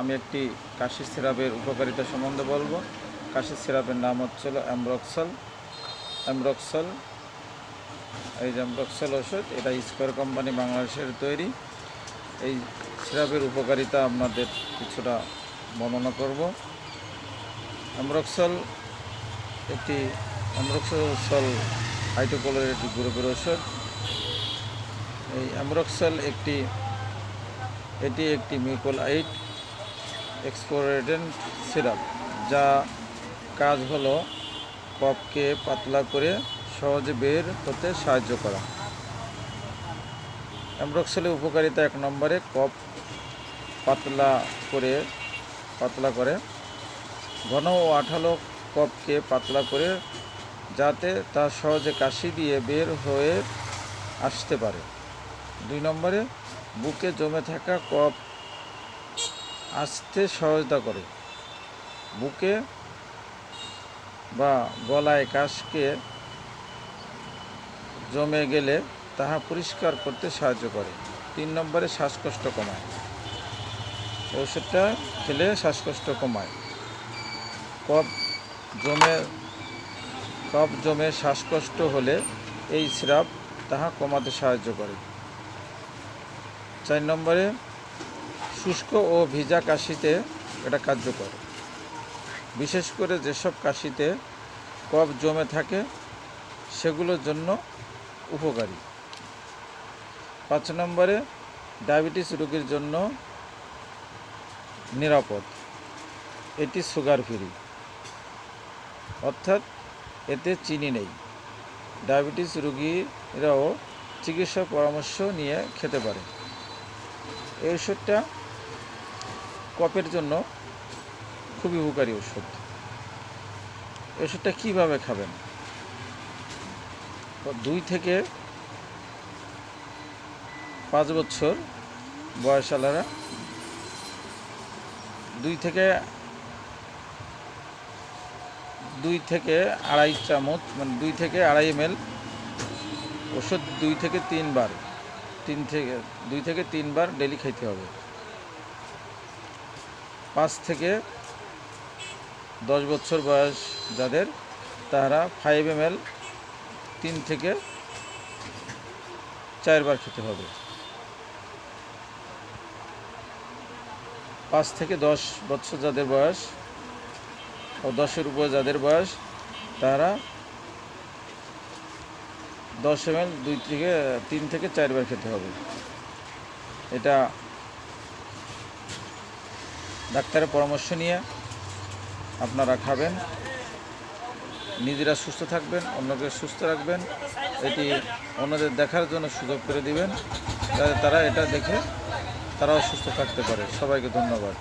আমি একটি কাশি সিরাপের উপকারিতা সম্বন্ধে বলব। কাশি সিরাপের নাম হচ্ছিল অ্যামরক্সল অ্যামরক্সল এই যে অ্যামরক্সল ওষুধ, এটা স্কোয়ার কোম্পানি বাংলাদেশের তৈরি। এই সিরাপের উপকারিতা আপনাদের কিছুটা বর্ণনা করব। অ্যামরক্সল একটি অ্যামরক্সল একটি গ্রুপের ওষুধ। এই অ্যামরক্সল একটি, এটি একটি মিউকোলাইট। এক্সপোরেডেন্ট সিরাপ, যা কাজ হলো কফকে পাতলা করে সহজে বের হতে সাহায্য করা। অ্যামরক্সেলের উপকারিতা এক নম্বরে কফ পাতলা করে পাতলা করে। ঘন ও আঠালো কফকে পাতলা করে, যাতে তা সহজে কাশি দিয়ে বের হয়ে আসতে পারে। দুই নম্বরে, বুকে জমে থাকা কফ আসতে সহায়তা করে। বুকে বা গলায় কাশকে জমে গেলে তাহা পরিষ্কার করতে সাহায্য করে। তিন নম্বরে শ্বাসকষ্ট কমায়। ওষুধটা খেলে শ্বাসকষ্ট কমায়। কফ জমে কফ জমে শ্বাসকষ্ট হলে এই সিরাপ তাহা কমাতে সাহায্য করে। চার নম্বরে শুষ্ক ও ভিজা কাশিতে এটা কার্যকর। বিশেষ করে যেসব কাশিতে কফ জমে থাকে, সেগুলোর জন্য উপকারী। পাঁচ নম্বরে, ডায়াবেটিস রোগীর জন্য নিরাপদ। এটি সুগার ফ্রি। অর্থাৎ এতে চিনি নেই। ডায়াবেটিস রোগীরাও চিকিৎসা পরামর্শ নিয়ে খেতে পারে। এই ওষুধটা কফের জন্য খুবই উপকারী ওষুধ ওষুধটা কীভাবে খাবেন? দুই থেকে পাঁচ বছর বয়সালারা দুই থেকে দুই থেকে আড়াই চামচ মানে দুই থেকে আড়াই এম ওষুধ দুই থেকে তিনবার, তিন থেকে, দুই থেকে তিনবার ডেলি খাইতে হবে। পাঁচ থেকে দশ বছর বয়স যাদের, তারা ফাইভ এম তিন থেকে চারবার খেতে হবে। পাঁচ থেকে দশ বছর যাদের বয়স ও দশের উপর যাদের বয়স, তারা দশ এম দুই থেকে, তিন থেকে চারবার খেতে হবে। এটা ডাক্তারের পরামর্শ নিয়ে আপনারা খাবেন। নিজেরা সুস্থ থাকবেন, অন্যকে সুস্থ রাখবেন। এটি অন্যদের দেখার জন্য সুযোগ করে দিবেন। তারা এটা দেখে তারাও সুস্থ থাকতে পারে। সবাইকে ধন্যবাদ।